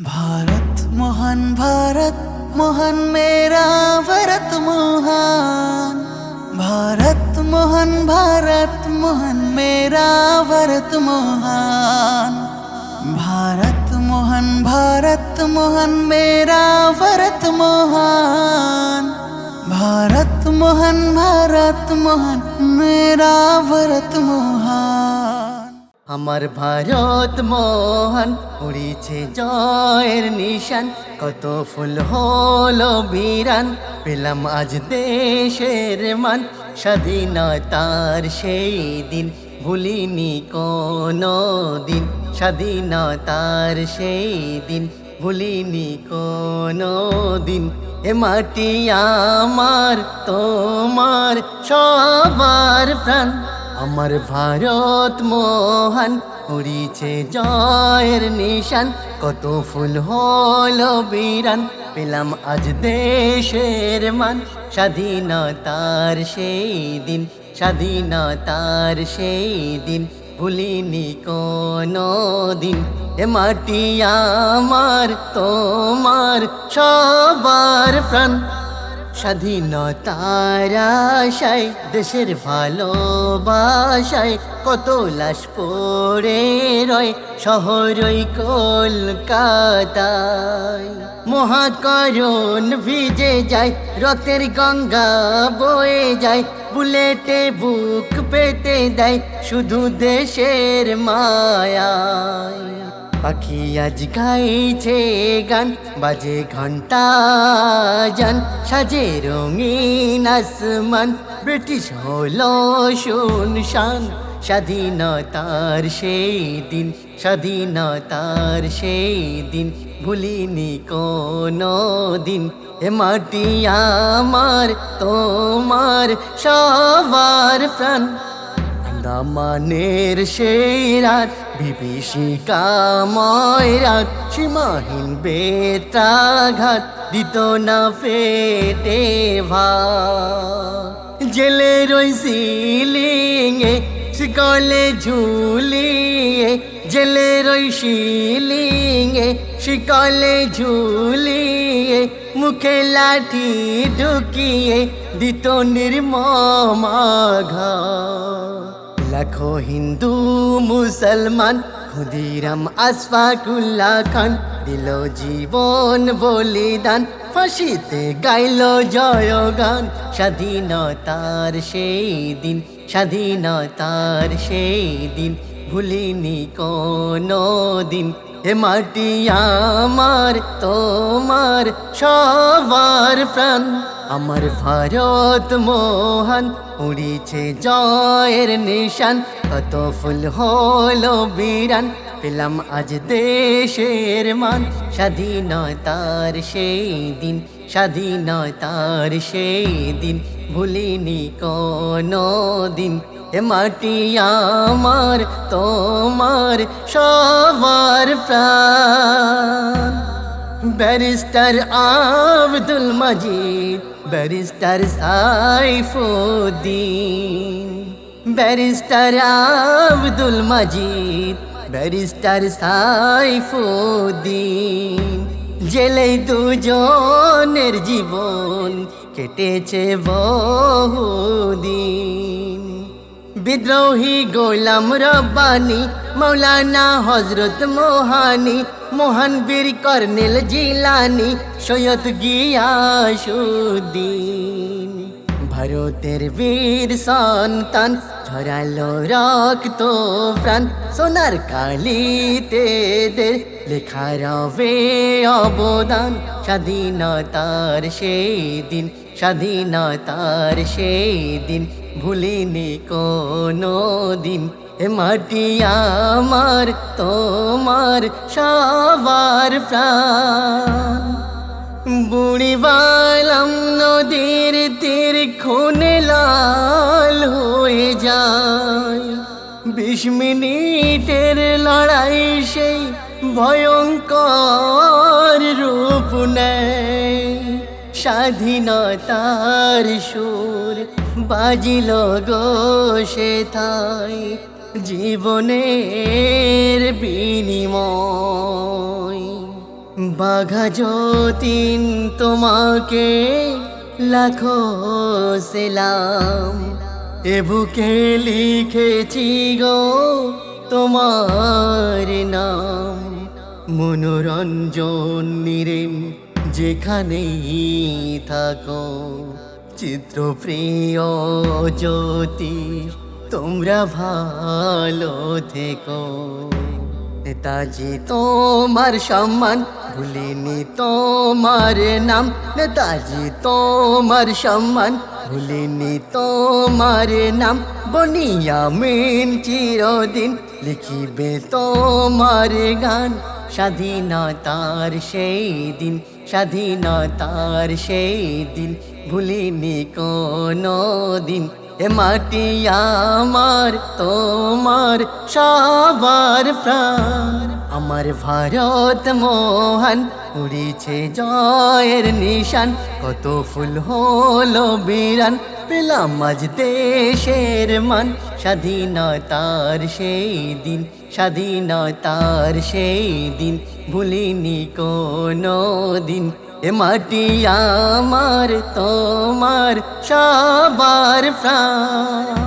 भारत महान भारत, महान मेरा भारत महान। भारत महान भारत, महान मेरा भारत महान। भारत महान भारत, महान मेरा भारत महान। भारत महान भारत, महान मेरा भारत महान। আমার ভারত মহান উড়িছে জয়ের নিশান। কত ফুল হলো বিরান, পেলাম আজ দেশের মান। স্বাধীনতার সেই দিন, ভুলিনি কোনো দিন। স্বাধীনতার সেই দিন, ভুলিনি কোনো দিন। এ মাটি আমার, তোমার সবার প্রাণ। আমার ভারত মহান, উড়িছে জয়ের নিশান। কত ফুল হল বিরান, পেলাম আজ দেশের মান। স্বাধীনতার সেই দিন, স্বাধীনতার সেই দিন, ভুলিনি কোনো দিন। এ মাটি আমার, তোমার সবার প্রাণ। স্বাধীনতার আশায় দেশের ভালোবাসায় কত লাশ পড়ে রয় শহরই কলকাতায়। মহাকরণ ভিজে যায় রক্তের গঙ্গা বয়ে যায়, বুলেটে বুক পেতে দেয় শুধু দেশের মায়ায়। পাখি আজ গাইছে গান, বাজে ঘণ্টা জান সাজে রঙিন আসমান, ব্রিটিশ হলো শুনশান, স্বাধীনতার সেই দিন, স্বাধীনতার সেই দিন, ভুলিনি কোনো দিন, এ মাটি আমার, তোমার সবার প্রাণ। দামানের সেই রাত, বিভীষিকাময় রাত, সীমাহীন বেত্রাঘাত, দিত না ফেটে ভা জেলে রইসিলিঙে শিকলে ঝুলিয়ে, জেলে রইসিলিঙে শিকলে ঝুলিয়ে, মুখে লাঠি ঢুকিয়ে, দিত নির্মমাঘা লাখো হিন্দু মুসলমান, ক্ষুদিরাম আসফাকুল্লাহ খান দিল জীবন বলিদান, ফাঁসিতে গাইল জয়গান। স্বাধীনতার সেই দিন, স্বাধীনতার সেই দিন, ভুলিনি কোনো দিন। এ মাটি আমার, তোমার সবার প্রাণ। আমার ভারত মোহন উড়িছে জয়ের নিশান, কত ফুল হলো বিরান, পেলাম আজ দেশের মান। স্বাধীনতার সেই দিন, স্বাধীনতার সেই দিন, ভুলিনি কোনো দিন। এ মাটি আমার, তোমার সবার প্রাণ। Barrister Abdul Majid barrister Saifuddin barrister Abdul Majid barrister Saifuddin. জেলে দুজনের জীবন কেটেছে বহুদিন। বিদ্রোহী গোলাম রব্বানি, মৌলানা হজরত মোহানি, মোহন বীর কর্নেল জিলানি, সৈয়দ গিয়াসুদ্দিন। ভারতের বীর সন্তান, ঝরালো রক্ত প্রাণ, সোনার কালিতে লেখা রবে অবদান। স্বাধীনতার সেই দিন, স্বাধীনতার সেই দিন ভুলিনি কোনো দিন এ মাটি আমার, তোমার সবার প্রাণ। বুড়িবালাম নদীর তীর খুনে লাল হয়ে যায়। বিশ মিনিটের লড়াই সেই ভয়ঙ্কর রূপ নেয়। স্বাধীনতার সুর বাজিল গো সে থাই জীবনের বিনিময়। বাঘা যতীন, তোমাকে লাখো সেলাম। এ বুকে লিখেছি গো তোমার নাম। মনোরঞ্জন নিরেম যেখানেই থাকো। চিত্রপ্রিয় জ্যোতি, তোমরা ভালো থেকো। নেতাজি তোমার সম্মান ভুলিনি তোমার নাম। নেতাজি তোমার সম্মান ভুলিনি তোমার নাম। বনিয়ামিন চিরদিন লিখিবে তোমার গান। স্বাধীনতার সেই দিন স্বাধীনতার সেই দিন ভুলিনি কোনো দিন। এ মাটি আমার তোমার সবার প্রাণ। আমার ভারত মোহন উড়িছে জয়ের নিশান। কত ফুল হলো বিরান, পেলাম আজ দেশের মান। স্বাধীনতার সেই দিন, স্বাধীনতার সেই দিন, ভুলিনি কোনো দিন। এ মাটি আমার, তোমার সবার প্রাণ।